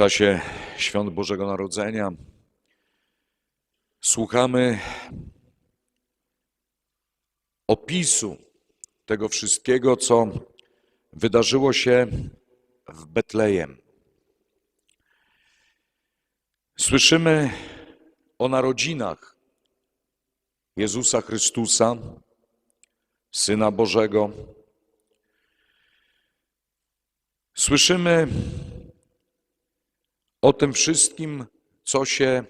czasie świąt Bożego Narodzenia słuchamy opisu tego wszystkiego, co wydarzyło się w Betlejem. Słyszymy o narodzinach Jezusa Chrystusa, Syna Bożego. Słyszymy o tym wszystkim, co się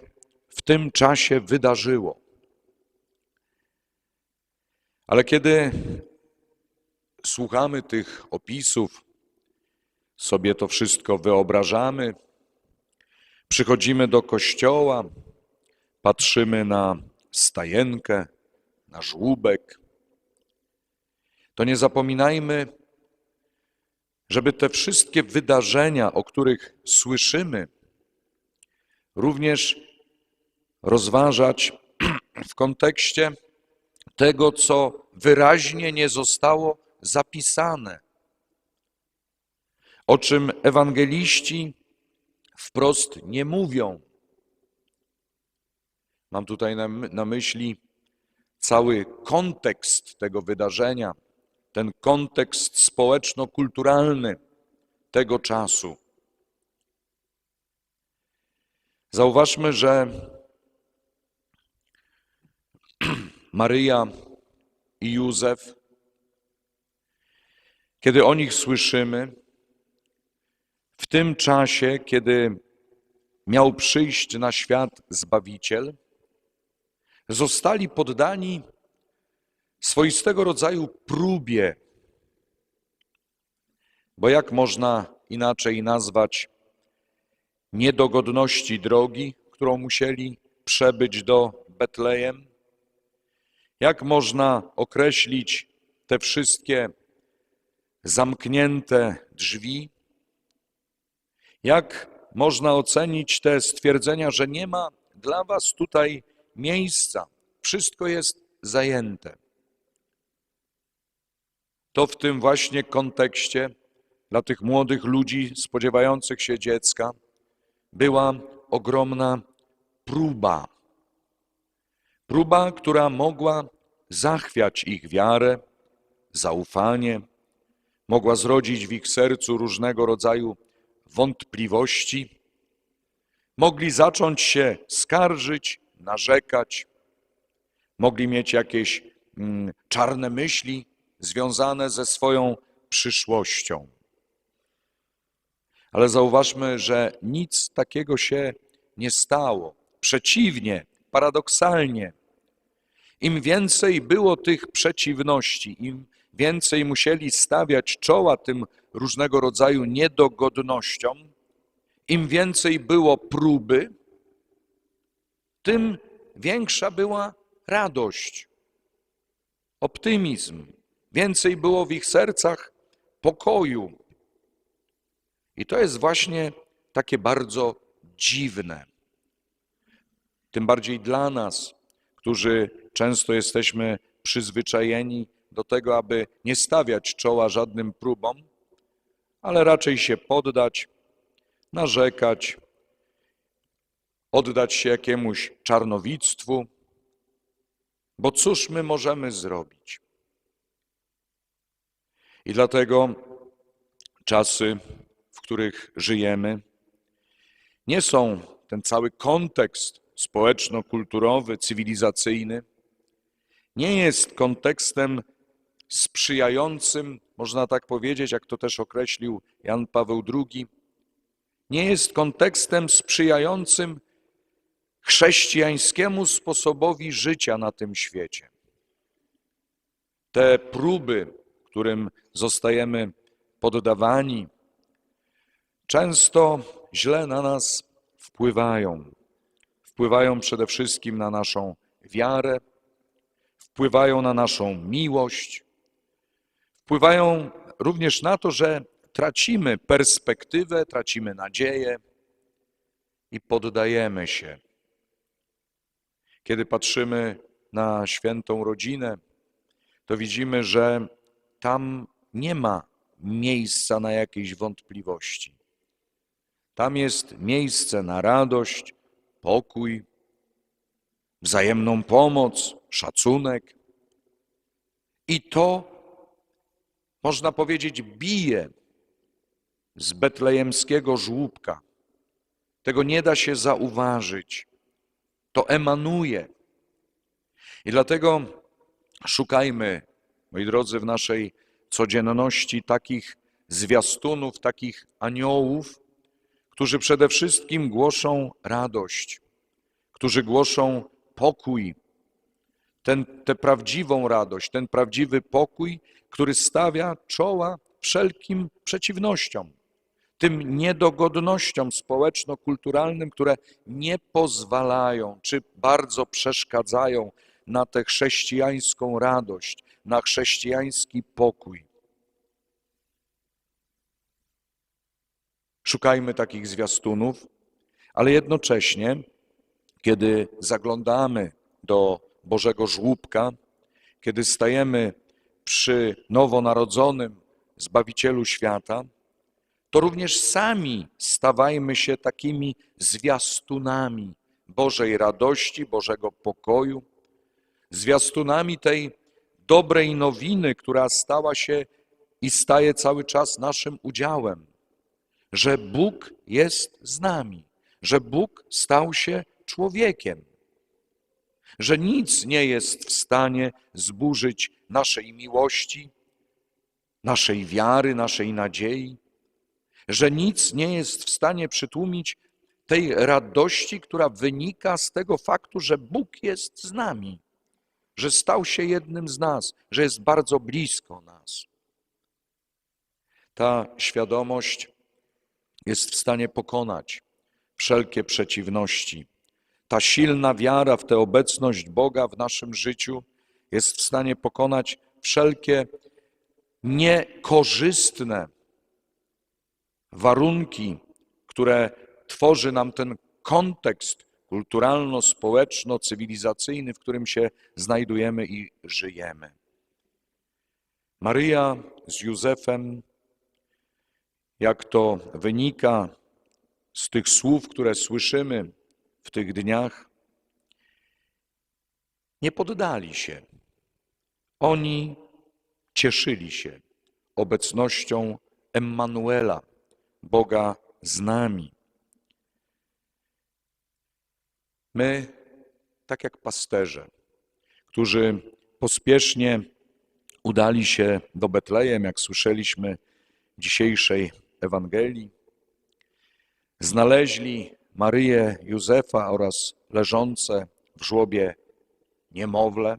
w tym czasie wydarzyło. Ale kiedy słuchamy tych opisów, sobie to wszystko wyobrażamy, przychodzimy do kościoła, patrzymy na stajenkę, na żłóbek, to nie zapominajmy, żeby te wszystkie wydarzenia, o których słyszymy, również rozważać w kontekście tego, co wyraźnie nie zostało zapisane, o czym ewangeliści wprost nie mówią. Mam tutaj na, na myśli cały kontekst tego wydarzenia, ten kontekst społeczno-kulturalny tego czasu. Zauważmy, że Maryja i Józef, kiedy o nich słyszymy, w tym czasie, kiedy miał przyjść na świat Zbawiciel, zostali poddani swoistego rodzaju próbie. Bo jak można inaczej nazwać niedogodności drogi, którą musieli przebyć do Betlejem? Jak można określić te wszystkie zamknięte drzwi? Jak można ocenić te stwierdzenia, że nie ma dla Was tutaj miejsca? Wszystko jest zajęte. To w tym właśnie kontekście dla tych młodych ludzi spodziewających się dziecka była ogromna próba. Próba, która mogła zachwiać ich wiarę, zaufanie, mogła zrodzić w ich sercu różnego rodzaju wątpliwości. Mogli zacząć się skarżyć, narzekać, mogli mieć jakieś mm, czarne myśli związane ze swoją przyszłością. Ale zauważmy, że nic takiego się nie stało. Przeciwnie, paradoksalnie, im więcej było tych przeciwności, im więcej musieli stawiać czoła tym różnego rodzaju niedogodnościom, im więcej było próby, tym większa była radość, optymizm, więcej było w ich sercach pokoju. I to jest właśnie takie bardzo dziwne. Tym bardziej dla nas, którzy często jesteśmy przyzwyczajeni do tego, aby nie stawiać czoła żadnym próbom, ale raczej się poddać, narzekać, oddać się jakiemuś czarnowictwu, bo cóż my możemy zrobić? I dlatego czasy, których żyjemy, nie są ten cały kontekst społeczno-kulturowy, cywilizacyjny, nie jest kontekstem sprzyjającym, można tak powiedzieć, jak to też określił Jan Paweł II, nie jest kontekstem sprzyjającym chrześcijańskiemu sposobowi życia na tym świecie. Te próby, którym zostajemy poddawani, często źle na nas wpływają. Wpływają przede wszystkim na naszą wiarę, wpływają na naszą miłość, wpływają również na to, że tracimy perspektywę, tracimy nadzieję i poddajemy się. Kiedy patrzymy na świętą rodzinę, to widzimy, że tam nie ma miejsca na jakieś wątpliwości. Tam jest miejsce na radość, pokój, wzajemną pomoc, szacunek. I to, można powiedzieć, bije z betlejemskiego żłóbka. Tego nie da się zauważyć. To emanuje. I dlatego szukajmy, moi drodzy, w naszej codzienności takich zwiastunów, takich aniołów, którzy przede wszystkim głoszą radość, którzy głoszą pokój, ten, tę prawdziwą radość, ten prawdziwy pokój, który stawia czoła wszelkim przeciwnościom, tym niedogodnościom społeczno-kulturalnym, które nie pozwalają czy bardzo przeszkadzają na tę chrześcijańską radość, na chrześcijański pokój. Szukajmy takich zwiastunów, ale jednocześnie, kiedy zaglądamy do Bożego żłóbka, kiedy stajemy przy nowonarodzonym Zbawicielu świata, to również sami stawajmy się takimi zwiastunami Bożej radości, Bożego pokoju, zwiastunami tej dobrej nowiny, która stała się i staje cały czas naszym udziałem, że Bóg jest z nami, że Bóg stał się człowiekiem, że nic nie jest w stanie zburzyć naszej miłości, naszej wiary, naszej nadziei, że nic nie jest w stanie przytłumić tej radości, która wynika z tego faktu, że Bóg jest z nami, że stał się jednym z nas, że jest bardzo blisko nas. Ta świadomość jest w stanie pokonać wszelkie przeciwności. Ta silna wiara w tę obecność Boga w naszym życiu jest w stanie pokonać wszelkie niekorzystne warunki, które tworzy nam ten kontekst kulturalno-społeczno-cywilizacyjny, w którym się znajdujemy i żyjemy. Maryja z Józefem, jak to wynika z tych słów, które słyszymy w tych dniach, nie poddali się. Oni cieszyli się obecnością Emmanuela, Boga z nami. My, tak jak pasterze, którzy pospiesznie udali się do Betlejem, jak słyszeliśmy dzisiejszej Ewangelii, znaleźli Maryję, Józefa oraz leżące w żłobie niemowlę,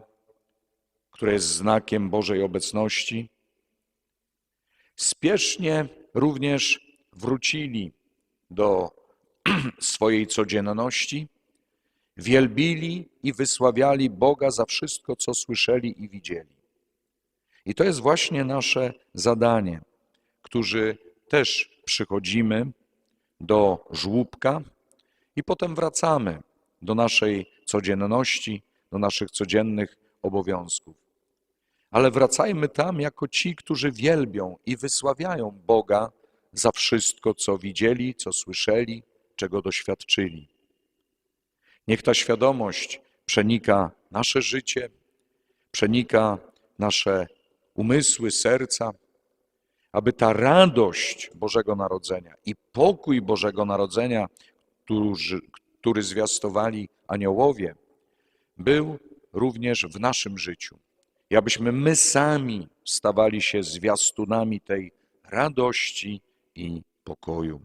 które jest znakiem Bożej obecności. Spiesznie również wrócili do swojej codzienności, wielbili i wysławiali Boga za wszystko, co słyszeli i widzieli. I to jest właśnie nasze zadanie, którzy też przychodzimy do żłóbka i potem wracamy do naszej codzienności, do naszych codziennych obowiązków. Ale wracajmy tam jako ci, którzy wielbią i wysławiają Boga za wszystko, co widzieli, co słyszeli, czego doświadczyli. Niech ta świadomość przenika nasze życie, przenika nasze umysły, serca, aby ta radość Bożego Narodzenia i pokój Bożego Narodzenia, który, który zwiastowali aniołowie, był również w naszym życiu. I abyśmy my sami stawali się zwiastunami tej radości i pokoju.